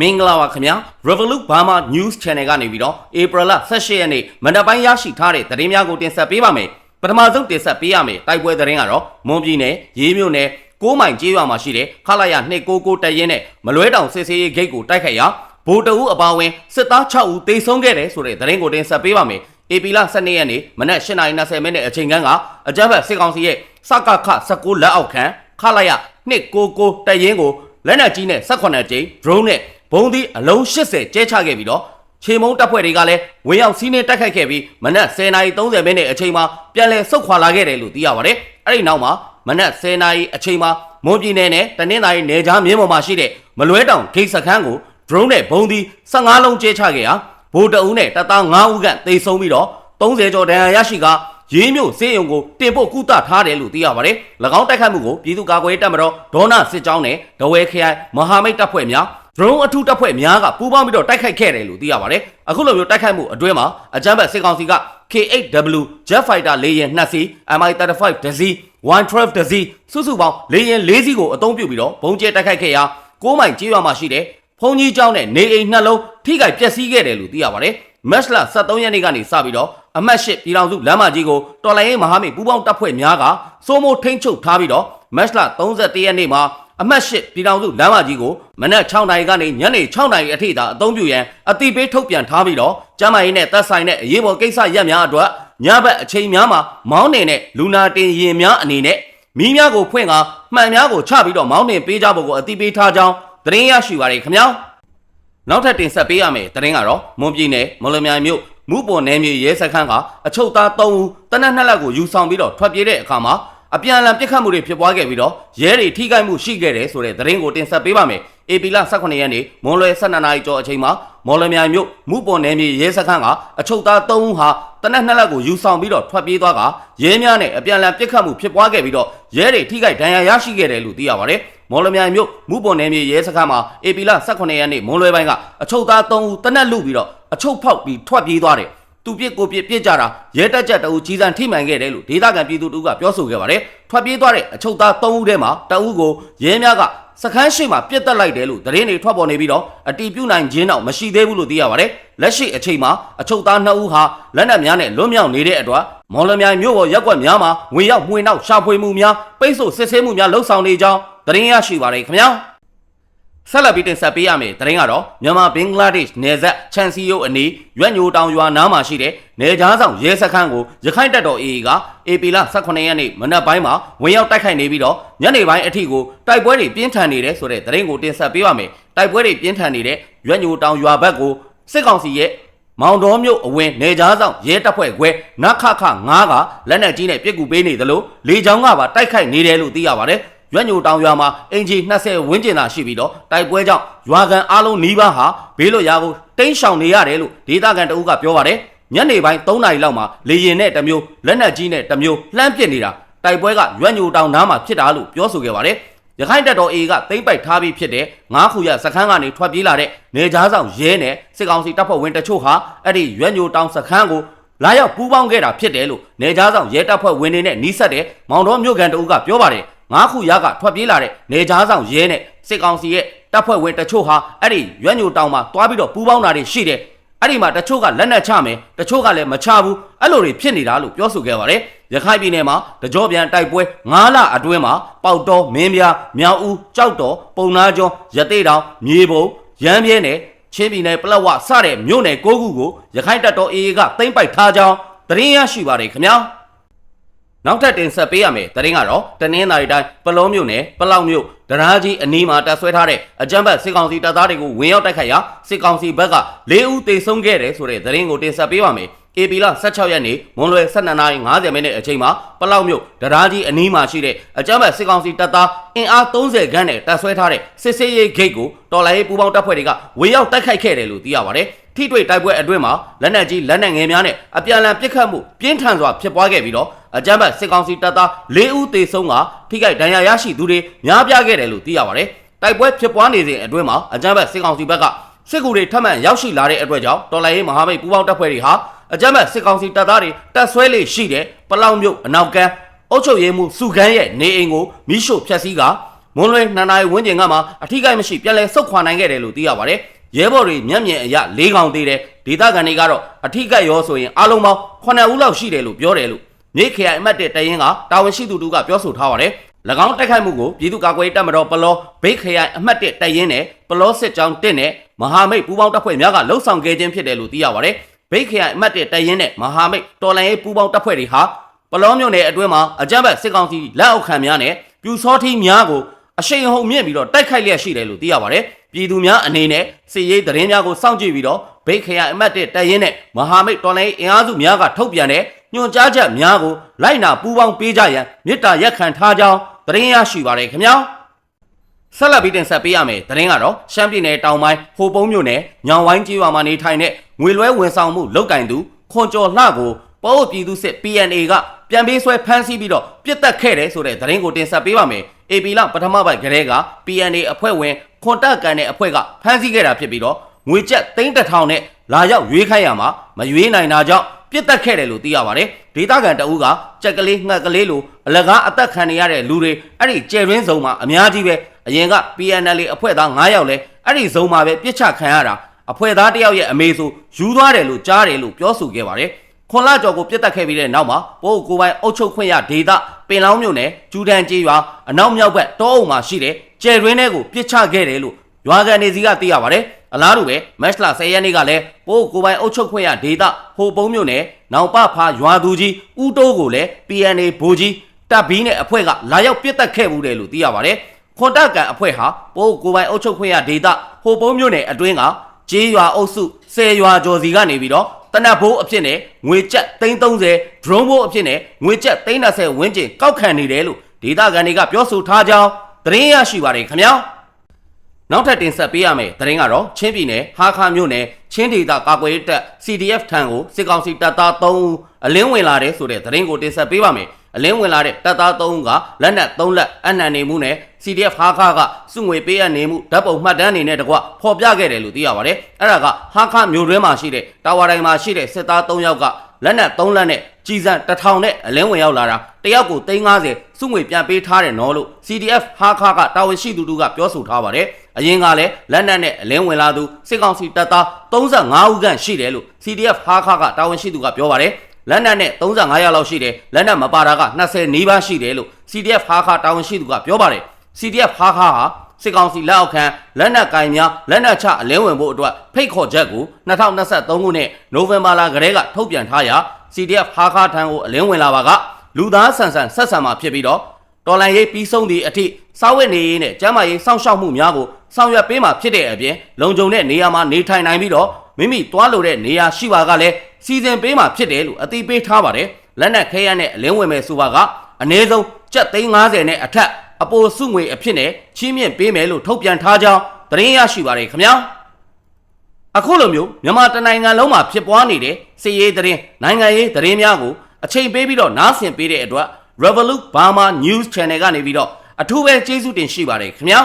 မင်္ဂလာပါခင်ဗျာ Revolut Burma News Channel ကနေပြီးတော့ April 18ရက်နေ့မနက်ပိုင်းရရှိထားတဲ့သတင်းများကိုတင်ဆက်ပေးပါမယ်ပထမဆုံးတင်ဆက်ပေးရမယ်တိုက်ပွဲသတင်းကတော့မွန်ပြည်နယ်ရေးမြို့နယ်6မိုင်ကျေးရွာမှာရှိတဲ့ခလာရ299တပ်ရင်းနဲ့မလွဲတောင်စစ်စေးရေးဂိတ်ကိုတိုက်ခိုက်ရာဗိုလ်တအုပ်အပါအဝင်စစ်သား6ဦးတေဆုံးခဲ့တယ်ဆိုတဲ့သတင်းကိုတင်ဆက်ပေးပါမယ်ဧပြီလ12ရက်နေ့မနက်8:20မိနစ်အချိန်ခန့်ကအကြမ်းဖက်စစ်ကောင်စီရဲ့စကခ19လက်အောက်ခံခလာရ299တပ်ရင်းကိုလက်နက်ကြီးနဲ့18ကြိမ် drone နဲ့ ဘုံသီးအလုံး80ကျဲချခဲ့ပြီးတော့ခြေမုံတပ်ဖွဲ့တွေကလည်းဝင်ရောက်စီးနှင်းတိုက်ခိုက်ခဲ့ပြီးမနက်10:30မိနစ်အချိန်မှာပြန်လည်ဆုတ်ခွာလာခဲ့တယ်လို့သိရပါတယ်။အဲ့ဒီနောက်မှာမနက်10:00အချိန်မှာမွန်ပြည်နယ်နဲ့တနင်္သာရီနယ်ကြားမြင်းပေါ်မှာရှိတဲ့မလွဲတောင်ဂိတ်စခန်းကို drone နဲ့ဘုံသီး15လုံးကျဲချခဲ့ရာဗိုလ်တအုပ်နဲ့တပ်သား9ဦးခန့်သေဆုံးပြီးတော့30ကျော်ဒဏ်ရာရရှိကရေးမြို့စေယုံကိုတင်ပို့ကုသထားတယ်လို့သိရပါတယ်။၎င်းတိုက်ခတ်မှုကိုပြည်သူ့ကာကွယ်ရေးတပ်မတော်ဒေါနာစစ်ကြောင်းနဲ့ဒဝဲခရိုင်မဟာမိတ်တပ်ဖွဲ့များ drone အထူးတပ်ဖွဲ့များကပူးပေါင်းပြီးတော့တိုက်ခိုက်ခဲ့တယ်လို့သိရပါတယ်။အခုလိုမျိုးတိုက်ခိုက်မှုအတွင်းမှာအကြမ်းဖက်စစ်ကောင်စီက K8W Jet Fighter လေယာဉ်2စီး Mi35 တစ်စီး112 တစ်စီးစုစုပေါင်းလေယာဉ်4စီးကိုအသုံးပြုပြီးတော့ဘုံကျဲတိုက်ခိုက်ခဲ့ရာ6မိုင်ကျေးရွာမှာရှိတဲ့ဖုန်ကြီးကျောင်းနဲ့နေအိမ်နှလုံးထိခိုက်ပျက်စီးခဲ့တယ်လို့သိရပါတယ်။မက်လ23ရက်နေ့ကနေစပြီးတော့အမတ်၈ပြည်တော်စုလမ်းမကြီးကိုတော်လိုင်းရေးမဟာမိတ်ပူးပေါင်းတပ်ဖွဲ့များကစိုးမိုးထိန်းချုပ်ထားပြီးတော့မက်လ31ရက်နေ့မှာ အမတ်၈ပြည်တော်စုလမ်းမကြီးကိုမနက်6နာရီကနေညနေ6နာရီအထိသာအသုံးပြုရန်အတိပေးထုတ်ပြန်ထားပြီးတော့ကျမ်းမာရေးနဲ့သက်ဆိုင်တဲ့အရေးပေါ်ကိစ္စရပ်များအတွက်ညဘက်အချိန်များမှာမောင်းနေတဲ့လူနာတင်ရင်များအနေနဲ့မီးများကိုဖွင့်ကမှန်များကိုချပြီးတော့မောင်းနှင်ပေးကြဖို့ကိုအတိပေးထားကြောင်းသတင်းရရှိပါရခင်ဗျာနောက်ထပ်တင်ဆက်ပေးရမယ်သတင်းကတော့မွန်ပြည်နယ်မလမြိုင်မြို့မူပေါ်နယ်မြေရဲစခန်းကအချုပ်သား3ဦးတနက်နှစ်လက်ကိုယူဆောင်ပြီးတော့ထွက်ပြေးတဲ့အခါမှာ အပြန်အလှန်ပြစ်ခတ်မှုတွေဖြစ်ပွားခဲ့ပြီးတော့ရဲတွေထိခိုက်မှုရှိခဲ့တယ်ဆိုတဲ့သတင်းကိုတင်ဆက်ပေးပါမယ်။ AP လ18ရက်နေ့မွန်လွယ်12နာရီကျော်အချိန်မှာမော်လမြိုင်မြို့မူပေါ်နယ်မြေရဲစခန်းကအချုပ်သား3ဦးဟာတနက်နှစ်လက်ကိုယူဆောင်ပြီးတော့ထွက်ပြေးသွားကရဲများနဲ့အပြန်အလှန်ပြစ်ခတ်မှုဖြစ်ပွားခဲ့ပြီးတော့ရဲတွေထိခိုက်ဒဏ်ရာရရှိခဲ့တယ်လို့သိရပါတယ်။မော်လမြိုင်မြို့မူပေါ်နယ်မြေရဲစခန်းမှာ AP လ18ရက်နေ့မွန်လွယ်ပိုင်းကအချုပ်သား3ဦးတနက်လူပြီးတော့အချုပ်ဖောက်ပြီးထွက်ပြေးသွားတယ်။ သူပြစ်ကိုပြစ်ပြစ်ကြတာရဲတက်ကြက်တအူကြီးစံထိမှန်ခဲ့တယ်လို့ဒေသခံပြည်သူတို့ကပြောဆိုခဲ့ပါတယ်။ထွက်ပြေးသွားတဲ့အချုပ်သား3ဦးထဲမှာတအူကိုရဲများကစခန်းရှိမှပြစ်တက်လိုက်တယ်လို့သတင်းတွေထွက်ပေါ်နေပြီးတော့အတီးပြုတ်နိုင်ခြင်းတော့မရှိသေးဘူးလို့သိရပါတယ်။လက်ရှိအချိန်မှာအချုပ်သား2ဦးဟာလက်နက်များနဲ့လွတ်မြောက်နေတဲ့အတွက်မော်လမြိုင်မြို့ပေါ်ရက်ကွက်များမှာဝင်ရောက်မှွေနောက်ရှာဖွေမှုများပိတ်ဆို့စစ်ဆေးမှုများလှုပ်ဆောင်နေကြောင်းသတင်းရရှိပါတယ်ခင်ဗျာ။ ဆက်လက်ပြီးတင်ဆက်ပေးရမယ်သတင်းကတော့မြန်မာဘင်္ဂလားဒေ့ရှ်နယ်စပ်ချန်စီယိုအနီးရွက်ညိုတောင်ရွာနားမှာရှိတဲ့နယ်ကြားဆောင်ရဲစခန်းကိုရခိုင်တပ်တော် AA က AP လ18ရက်နေ့မနက်ပိုင်းမှာဝင်ရောက်တိုက်ခိုက်နေပြီးတော့ညနေပိုင်းအထိကိုတိုက်ပွဲတွေပြင်းထန်နေတယ်ဆိုတဲ့သတင်းကိုတင်ဆက်ပေးပါမယ်တိုက်ပွဲတွေပြင်းထန်နေတဲ့ရွက်ညိုတောင်ရွာဘက်ကိုစစ်ကောင်စီရဲ့မောင်တော်မြို့အဝင်နေကြားဆောင်ရဲတပ်ဖွဲ့ခွဲနခခ9ကလက်နက်ကြီးနဲ့ပြစ်ကူပေးနေသလိုလေကြောင်းကပါတိုက်ခိုက်နေတယ်လို့သိရပါတယ် ရွက်ညိုတောင်ရွာမှာအင်ဂျီ20ဝန်းကျင်သာရှိပြီးတော့တိုက်ပွဲကြောင့်ရွာကန်အားလုံးနီးပါးဟာဘေးလွတ်ရာကိုတိမ်းရှောင်နေရတယ်လို့ဒေသခံတအုပ်ကပြောပါတယ်ညနေပိုင်း3နာရီလောက်မှာလေရင်နဲ့တစ်မျိုးလက်နက်ကြီးနဲ့တစ်မျိုးလှမ်းပစ်နေတာတိုက်ပွဲကရွက်ညိုတောင်နားမှာဖြစ်တာလို့ပြောဆိုခဲ့ပါတယ်ရခိုင်တပ်တော် A ကသိမ့်ပိုက်ထားပြီးဖြစ်တဲ့ငါးခုရစခန်းကနေထွက်ပြေးလာတဲ့နေကြားဆောင်ရဲနဲ့စစ်ကောင်စီတပ်ဖွဲ့ဝင်တချို့ဟာအဲ့ဒီရွက်ညိုတောင်စခန်းကိုလာရောက်ပူးပေါင်းခဲ့တာဖြစ်တယ်လို့နေကြားဆောင်ရဲတပ်ဖွဲ့ဝင်တွေနဲ့နှီးဆက်တဲ့မောင်တော်မြို့ကန်တအုပ်ကပြောပါတယ် ငါးခုရကထွက်ပြေးလာတဲ့နေကြားဆောင်ရဲနဲ့စစ်ကောင်စီရဲ့တပ်ဖွဲ့ဝင်တချို့ဟာအဲ့ဒီရွက်ညိုတောင်မှာတွားပြီးတော့ပူးပေါင်းတာတွေရှိတယ်အဲ့ဒီမှာတချို့ကလက်နက်ချမယ်တချို့ကလည်းမချဘူးအဲ့လိုတွေဖြစ်နေတာလို့ပြောဆိုခဲ့ပါတယ်ရခိုင်ပြည်နယ်မှာတကြောပြန်တိုက်ပွဲ9လအတွင်းမှာပေါက်တော်မင်းပြားမြောက်ဦးကြောက်တော်ပုံနာကျော်ရသေးတောင်မြေပုံရမ်းပြဲနယ်ချင်းပြည်နယ်ပလက်ဝစတဲ့မြို့နယ်၉ခုကိုရခိုင်တပ်တော် AA ကသိမ်းပိုက်ထားကြောင်းသတင်းရရှိပါတယ်ခင်ဗျာ နောက်ထပ်တင်ဆက်ပေးရမယ်တရင်ကတော့တနင်္သာရီတိုင်းပလောမြို့နယ်ပလောက်မြို့ဒရာကြီးအနီးမှာတပ်ဆွဲထားတဲ့အကြမ်းဖက်စစ်ကောင်စီတပ်သားတွေကိုဝင်ရောက်တိုက်ခိုက်ရာစစ်ကောင်စီဘက်က၄ဦးသေဆုံးခဲ့တယ်ဆိုတဲ့သတင်းကိုတင်ဆက်ပေးပါမယ်။ AP လ16ရက်နေ့မွန်လွယ်12:50မိနစ်အချိန်မှာပလောက်မြို့ဒရာကြီးအနီးမှာရှိတဲ့အကြမ်းဖက်စစ်ကောင်စီတပ်သားအင်အား30ခန်းနဲ့တပ်ဆွဲထားတဲ့စစ်စေးရေးဂိတ်ကိုတော်လိုင်းရေးပူးပေါင်းတပ်ဖွဲ့တွေကဝင်ရောက်တိုက်ခိုက်ခဲ့တယ်လို့သိရပါတယ်။ထိတွေ့တိုက်ပွဲအတွင်းမှာလက်နက်ကြီးလက်နက်ငယ်များနဲ့အပြန်အလှန်ပစ်ခတ်မှုပြင်းထန်စွာဖြစ်ပွားခဲ့ပြီးတော့အကြမ်းဖက်စစ်ကောင်စီတပ်သား၄ဦးသေဆုံးကထိခိုက်ဒဏ်ရာရရှိသူတွေများပြားခဲ့တယ်လို့သိရပါတယ်။တိုက်ပွဲဖြစ်ပွားနေစဉ်အတွင်းမှာအကြမ်းဖက်စစ်ကောင်စီဘက်ကစစ်ကူတွေထပ်မံရောက်ရှိလာတဲ့အတွက်ကြောင့်တော်လိုင်းရေးမဟာမိတ်ပူးပေါင်းတပ်ဖွဲ့တွေဟာ အကြမ်းဖက်စစ်ကောင်စီတပ်သားတွေတပ်ဆွဲလေရှိတဲ့ပလောင်မြို့အနောက်ကန်းအုတ်ချုပ်ရေးမှုစုခန်းရဲ့နေအိမ်ကိုမိရှို့ဖျက်ဆီးကမမွန်းလွဲ2နာရီဝန်းကျင်ကမှအထီးကိုက်မရှိပြန်လည်ဆုတ်ခွာနိုင်ခဲ့တယ်လို့သိရပါတယ်ရဲဘော်တွေမျက်မြင်အရ၄កောင်သေးတယ်ဒေသခံတွေကတော့အထီးကိုက်ရောဆိုရင်အလုံးပေါင်း9ဦးလောက်ရှိတယ်လို့ပြောတယ်လို့မြိတ်ခရိုင်အမှတ်1တရင်ကတာဝန်ရှိသူတို့ကပြောဆိုထားပါတယ်၎င်းတိုက်ခိုက်မှုကိုပြည်သူ့ကာကွယ်ရေးတပ်မတော်ပလောဘိတ်ခရိုင်အမှတ်1တရင်နဲ့ပလောစစ်ကြောင်း1နဲ့မဟာမိတ်ပူးပေါင်းတပ်ဖွဲ့များကလှုပ်ဆောင်ခဲ့ခြင်းဖြစ်တယ်လို့သိရပါတယ် ဘိတ်ခရိုင်အမှတ်1တရင်နဲ့မဟာမိတ်တော်လန်ရေးပူးပေါင်းတပ်ဖွဲ့တွေဟာပလောမြို့နယ်အတွင်းမှာအကြမ်းဖက်စစ်ကောင်စီလက်အောက်ခံများနဲ့ပြူစောထီးများကိုအရှိန်အဟုန်မြင့်ပြီးတော့တိုက်ခိုက်လျက်ရှိတယ်လို့သိရပါတယ်ပြည်သူများအနေနဲ့စစ်ရေးသတင်းများကိုစောင့်ကြည့်ပြီးတော့ဘိတ်ခရိုင်အမှတ်1တရင်နဲ့မဟာမိတ်တော်လန်ရေးအင်အားစုများကထုတ်ပြန်တဲ့ညွှန်ကြားချက်များကိုလိုက်နာပူးပေါင်းပေးကြရန်မေတ္တာရက်ခံထားကြောင်းသတင်းရရှိပါတယ်ခင်ဗျာဆက်လက်ပြီးတင်ဆက်ပေးရမယ်သတင်းကတော့ရှမ်းပြည်နယ်တောင်ပိုင်းဟိုပုံးမြို့နယ်ညောင်ဝိုင်းကြီးရွာမှာနေထိုင်တဲ့ ငွေလွှဲဝန်ဆောင်မှုလုတ်ကင်သူခွန်ကျော်လှကိုပို့ပြည်သူစစ် PNA ကပြန်ပေးဆွဲဖမ်းဆီးပြီးတော့ပြစ်တက်ခဲ့တယ်ဆိုတဲ့သတင်းကိုတင်ဆက်ပေးပါမယ် AP လပထမပိုင်းကလေးက PNA အဖွဲ့ဝင်ခွန်တက်ကန်တဲ့အဖွဲ့ကဖမ်းဆီးခဲ့တာဖြစ်ပြီးတော့ငွေကျပ်သိန်းတစ်ထောင်နဲ့လာရောက်ရွေးခိုင်းရမှာမရွေးနိုင်တာကြောင့်ပြစ်တက်ခဲ့တယ်လို့သိရပါတယ်ဒေတာကန်တအူးကကြက်ကလေးငှက်ကလေးလိုအလကားအသက်ခံနေရတဲ့လူတွေအဲ့ဒီကျယ်ရင်းစုံမှာအများကြီးပဲအရင်က PNL အဖွဲ့သား9ယောက်လဲအဲ့ဒီစုံမှာပဲပြစ်ချခံရတာ အဖွဲ့သားတစ်ယောက်ရဲ့အမေဆိုယူသွားတယ်လို့ကြားတယ်လို့ပြောဆိုခဲ့ပါတယ်ခွန်လာကျော်ကိုပြစ်တက်ခဲ့ပြီးတဲ့နောက်မှာပို့ကိုပိုင်အုပ်ချုပ်ခွင့်ရဒေတာပင်လောင်းမြို့နယ်ကျူဒန်ကျေးရွာအနောက်မြောက်ဘက်တောအုပ်မှာရှိတဲ့ကျယ်ရင်းထဲကိုပြစ်ချခဲ့တယ်လို့ရွာကန်နေစီကသိရပါတယ်အလားတူပဲမက်စလာ10ရက်နေ့ကလည်းပို့ကိုပိုင်အုပ်ချုပ်ခွင့်ရဒေတာဟိုပုံးမြို့နယ်နောင်ပဖာရွာသူကြီးဦးတိုးကိုလည်း PNA ဘိုးကြီးတပ်ဘီနဲ့အဖွဲ့ကလာရောက်ပြစ်တက်ခဲ့မှုတယ်လို့သိရပါတယ်ခွန်တက်ကန်အဖွဲ့ဟာပို့ကိုပိုင်အုပ်ချုပ်ခွင့်ရဒေတာဟိုပုံးမြို့နယ်အတွင်းက ကျေးရွာအုပ်စု10ရွာကျော်စီကနေပြီးတော့တနတ်ဘိုးအဖြစ်နဲ့ငွေကျပ်330 drone ဘိုးအဖြစ်နဲ့ငွေကျပ်330ဝန်းကျင်ကောက်ခံနေတယ်လို့ဒေတာကန်တွေကပြောဆိုထားကြောင်းသတင်းရရှိပါတယ်ခင်ဗျာနောက်ထပ်တင်ဆက်ပေးရမယ်သတင်းကတော့ချင်းပြည်နယ်ဟာခါမြို့နယ်ချင်းဒေသကာကွယ်ရေးတပ် CDF ထံကိုစစ်ကောင်စီတပ်သား3ဦးအလင်းဝင်လာတဲ့ဆိုတဲ့သတင်းကိုတင်ဆက်ပေးပါမယ် အလင်းဝင်လာတဲ့တပ်သား3ဦးကလက်နက်3လက်အနံ့နေမှုနဲ့ CDF ဟာခါကစုငွေပေးအပ်နေမှုဓာတ်ပုံမှတ်တမ်းအနေနဲ့တကွဖော်ပြခဲ့တယ်လို့သိရပါတယ်အဲ့ဒါကဟာခါမြို့တွင်းမှာရှိတဲ့တာဝါတိုင်းမှာရှိတဲ့စစ်သား3ယောက်ကလက်နက်3လက်နဲ့ကြီးစံတစ်ထောင်နဲ့အလင်းဝင်ရောက်လာတာတယောက်ကို350စုငွေပြန်ပေးထားတယ်နော်လို့ CDF ဟာခါကတာဝန်ရှိသူတို့ကပြောဆိုထားပါတယ်အရင်ကလည်းလက်နက်နဲ့အလင်းဝင်လာသူစစ်ကောင်စီတပ်သား35ဦးခန့်ရှိတယ်လို့ CDF ဟာခါကတာဝန်ရှိသူကပြောပါတယ် လက်နက်နဲ့35ရောက်လောက်ရှိတယ်လက်နက်မပါတာက20နီးပါးရှိတယ်လို့ CDF ဟာခါတာဝန်ရှိသူကပြောပါတယ် CDF ဟာခါဟာစစ်ကောင်စီလက်အောက်ခံလက်နက်ကင်များလက်နက်ချအလင်းဝင်ဖို့အတွက်ဖိတ်ခေါ်ချက်ကို2023ခုနှစ်နိုဝင်ဘာလကတည်းကထုတ်ပြန်ထားရာ CDF ဟာခါထံကိုအလင်းဝင်လာပါကလူသားဆန်ဆန်ဆက်ဆံမှာဖြစ်ပြီးတော့တော်လန်ရေးပြီးဆုံးသည့်အထိစောက်ဝတ်နေရေးနဲ့ကျန်းမာရေးစောင့်ရှောက်မှုများကိုဆောင်ရွက်ပေးမှာဖြစ်တဲ့အပြင်လုံခြုံတဲ့နေရာမှာနေထိုင်နိုင်ပြီးတော့ မိမိသွားလို့တဲ့နေရာရှိပါကလည်းစီစဉ်ပေးမှာဖြစ်တယ်လို့အသိပေးထားပါတယ်လက်နက်ခဲရနဲ့အလင်းဝင်မဲ့ဆိုပါကအနည်းဆုံးကျပ်သိန်း90နဲ့အထက်အပိုစုငွေအဖြစ်နဲ့ချီးမြှင့်ပေးမယ်လို့ထုတ်ပြန်ထားကြောင်းသတင်းရရှိပါတယ်ခင်ဗျာအခုလိုမျိုးမြန်မာတနိုင်ငံလုံးမှာဖြစ်ပွားနေတဲ့စစ်ရေးသတင်းနိုင်ငံရေးသတင်းများကိုအချိန်ပေးပြီးတော့နားဆင်ပေးတဲ့အတွက် Revolut Burma News Channel ကနေပြီးတော့အထူးပဲကျေးဇူးတင်ရှိပါတယ်ခင်ဗျာ